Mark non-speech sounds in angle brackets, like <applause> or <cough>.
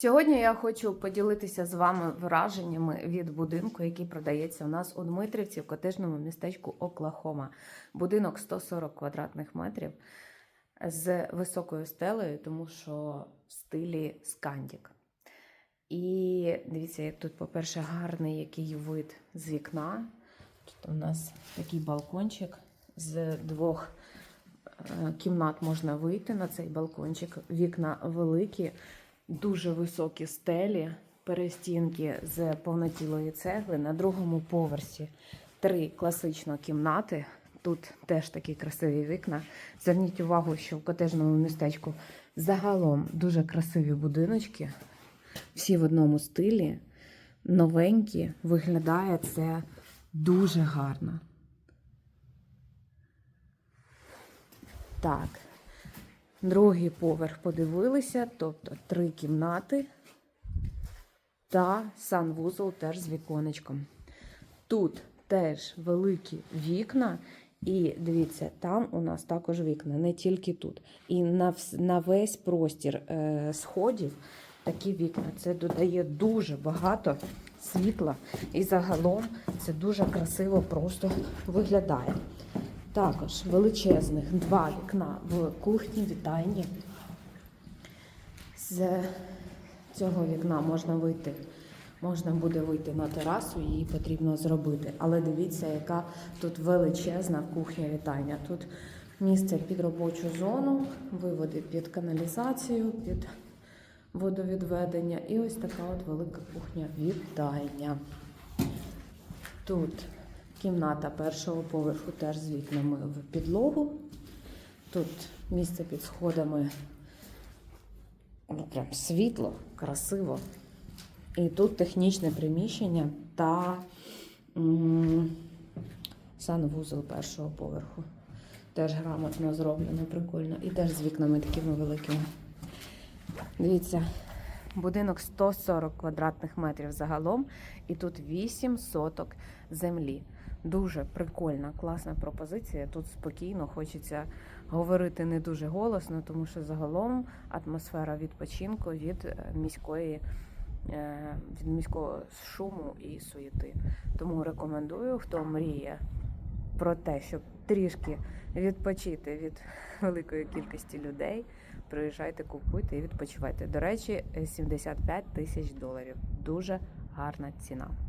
Сьогодні я хочу поділитися з вами враженнями від будинку, який продається у нас у Дмитрівці в котежному містечку Оклахома. Будинок 140 квадратних метрів з високою стелею, тому що в стилі скандік. І дивіться, як тут, по-перше, гарний який вид з вікна. Тут у нас такий балкончик з двох е, кімнат можна вийти на цей балкончик. Вікна великі, дуже високі стелі, перестінки з повнотілої цегли. На другому поверсі три класично кімнати. Тут теж такі красиві вікна. Зверніть увагу, що в котежному містечку загалом дуже красиві будиночки. Всі в одному стилі, новенькі. Виглядає це дуже гарно. Так. Другий поверх подивилися, тобто три кімнати та санвузол теж з віконечком. Тут теж великі вікна, і дивіться, там у нас також вікна, не тільки тут. І на, на весь простір е, сходів такі вікна. Це додає дуже багато світла, і загалом це дуже красиво просто виглядає. Також величезних два вікна в кухні, вітальні. З цього вікна можна вийти, можна буде вийти на терасу, її потрібно зробити. Але дивіться, яка тут величезна кухня вітальня. Тут місце під робочу зону, виводи під каналізацію, під водовідведення. І ось така от велика кухня вітальня. Тут кімната першого поверху теж з вікнами в підлогу. Тут місце під сходами ну, прям світло, красиво. І тут технічне приміщення та м, санвузол першого поверху. Теж грамотно зроблено, прикольно. І теж з вікнами такими великими. Дивіться, будинок 140 квадратних метрів загалом, і тут 8 соток землі. Дуже прикольна, класна пропозиція. Тут спокійно хочеться говорити не дуже голосно, тому що загалом атмосфера відпочинку від е, міської е, від міського шуму і суєти. Тому рекомендую, хто мріє про те, щоб трішки відпочити від <laughs> великої кількості людей. Приїжджайте, купуйте і відпочивайте. До речі, 75 тисяч доларів. Дуже гарна ціна.